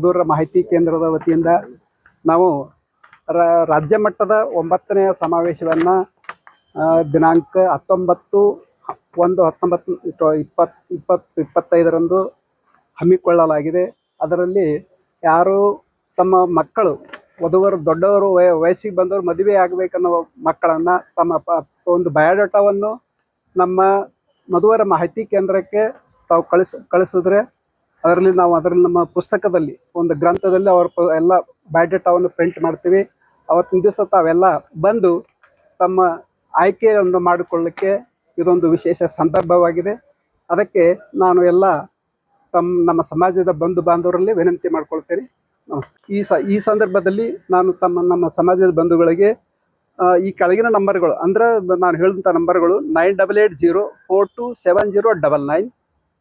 ವಧುವರ ಮಾಹಿತಿ ಕೇಂದ್ರದ ವತಿಯಿಂದ ನಾವು ರಾಜ್ಯ ಮಟ್ಟದ ಒಂಬತ್ತನೆಯ ಸಮಾವೇಶವನ್ನು ದಿನಾಂಕ ಹತ್ತೊಂಬತ್ತು, ಒಂದು ಹತ್ತೊಂಬತ್ತು, ಇಪ್ಪತ್ತು ಇಪ್ಪತ್ತು ಇಪ್ಪತ್ತೈದರಂದು ಹಮ್ಮಿಕೊಳ್ಳಲಾಗಿದೆ. ಅದರಲ್ಲಿ ಯಾರು ತಮ್ಮ ಮಕ್ಕಳು, ವಧುವರು, ದೊಡ್ಡವರು, ವಯ, ವಯಸ್ಸಿಗೆ ಬಂದವರು ಮದುವೆ ಆಗಬೇಕನ್ನೋ ಮಕ್ಕಳನ್ನು ತಮ್ಮ ಪ, ಒಂದು ಬಯೋಡಾಟಾವನ್ನು ನಮ್ಮ ಮಧುವರ ಮಾಹಿತಿ ಕೇಂದ್ರಕ್ಕೆ ತಾವು ಕಳಿಸ್, ಕಳಿಸಿದ್ರೆ ಅದರಲ್ಲಿ ನಾವು ಅದರಲ್ಲಿ ನಮ್ಮ ಪುಸ್ತಕದಲ್ಲಿ, ಒಂದು ಗ್ರಂಥದಲ್ಲಿ ಅವರ ಎಲ್ಲ ಬಯೋಡೇಟಾವನ್ನು ಪ್ರಿಂಟ್ ಮಾಡ್ತೀವಿ ಅವತ್ತಿನ ದಿವಸ ತಾವೆಲ್ಲ ಬಂದು ತಮ್ಮ ಆಯ್ಕೆಯನ್ನು ಮಾಡಿಕೊಳ್ಳಿಕ್ಕೆ ಇದೊಂದು ವಿಶೇಷ ಸಂದರ್ಭವಾಗಿದೆ ಅದಕ್ಕೆ ನಾನು ಎಲ್ಲ ತಮ್ಮ ನಮ್ಮ ಸಮಾಜದ ಬಂಧು ಬಾಂಧವರಲ್ಲಿ ವಿನಂತಿ ಮಾಡ್ಕೊಳ್ತೇನೆ. ಈ ಸ, ಈ ಸಂದರ್ಭದಲ್ಲಿ ನಾನು ತಮ್ಮ, ನಮ್ಮ ಸಮಾಜದ ಬಂಧುಗಳಿಗೆ ಈ ಕೆಳಗಿನ ನಂಬರ್ಗಳು, ಅಂದ್ರೆ ನಾನು ಹೇಳಿದಂಥ ನಂಬರ್ಗಳು nine double eight zero four two seven zero double nine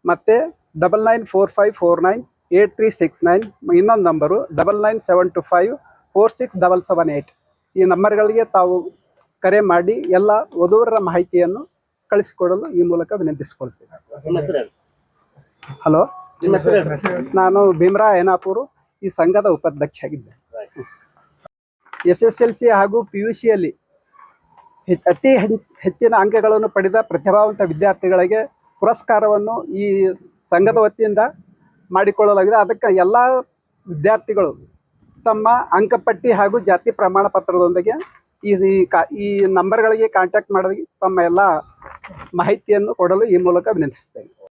ಮತ್ತು double nine four five four nine eight three six nine ಇನ್ನೊಂದು number double nine seven two five four six double seven eight ಈ ನಂಬರ್ಗಳಿಗೆ ತಾವು ಕರೆ ಮಾಡಿ ಎಲ್ಲ ವಧುವರರ ಮಾಹಿತಿಯನ್ನು ಕಳಿಸಿಕೊಡಲು ಈ ಮೂಲಕ ವಿನಂತಿಸಿಕೊಳ್ತೀನಿ. ಹಲೋ ನಾನು ಭೀಮರಾ ಏನಾಪುರು ಈ ಸಂಘದ ಉಪಾಧ್ಯಕ್ಷ ಆಗಿದ್ದೆ ಎಸ್ ಎಸ್ ಎಲ್ ಸಿ ಹಾಗೂ ಪಿ ಯು ಸಿಯಲ್ಲಿ ಅತಿ ಹೆಚ್- ಹೆಚ್ಚಿನ ಅಂಕಗಳನ್ನು ಪಡೆದ ಪ್ರತಿಭಾವಂತ ವಿದ್ಯಾರ್ಥಿಗಳಿಗೆ ಪುರಸ್ಕಾರವನ್ನು ಈ ಸಂಘದ ವತಿಯಿಂದ ಮಾಡಿಕೊಳ್ಳಲಾಗಿದೆ. ಅದಕ್ಕೆ ಎಲ್ಲ ವಿದ್ಯಾರ್ಥಿಗಳು ತಮ್ಮ ಅಂಕಪಟ್ಟಿ ಹಾಗೂ ಜಾತಿ ಪ್ರಮಾಣ ಪತ್ರದೊಂದಿಗೆ ಈ ಕಾ ಈ ನಂಬರ್ಗಳಿಗೆ ಕಾಂಟ್ಯಾಕ್ಟ್ ಮಾಡಿ ತಮ್ಮ ಎಲ್ಲ ಮಾಹಿತಿಯನ್ನು ಕೊಡಲು ಈ ಮೂಲಕ ವಿನಂತಿಸ್ತೇನೆ